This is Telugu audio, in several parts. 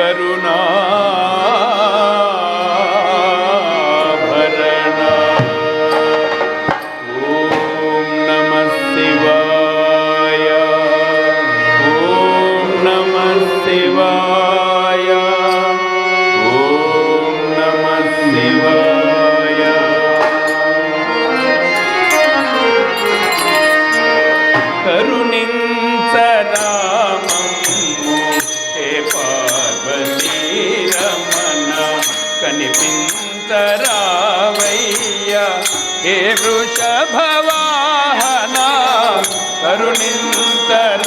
karuna కనిపించరావయ్యా. A వృషభవాహన కరుణింతర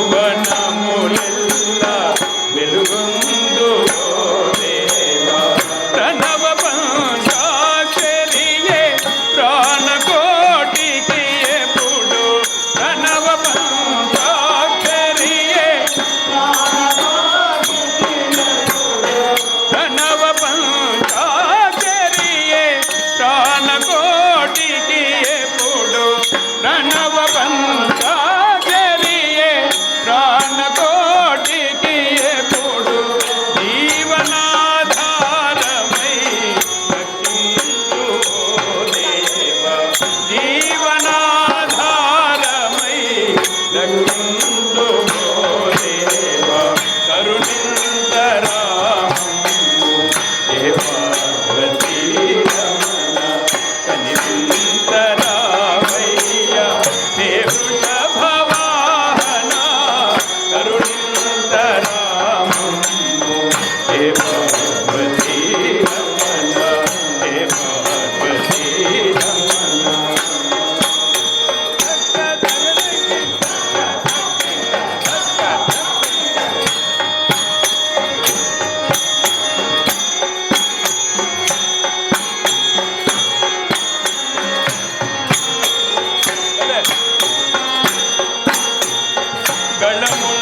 శోభనములెల్ Salamón.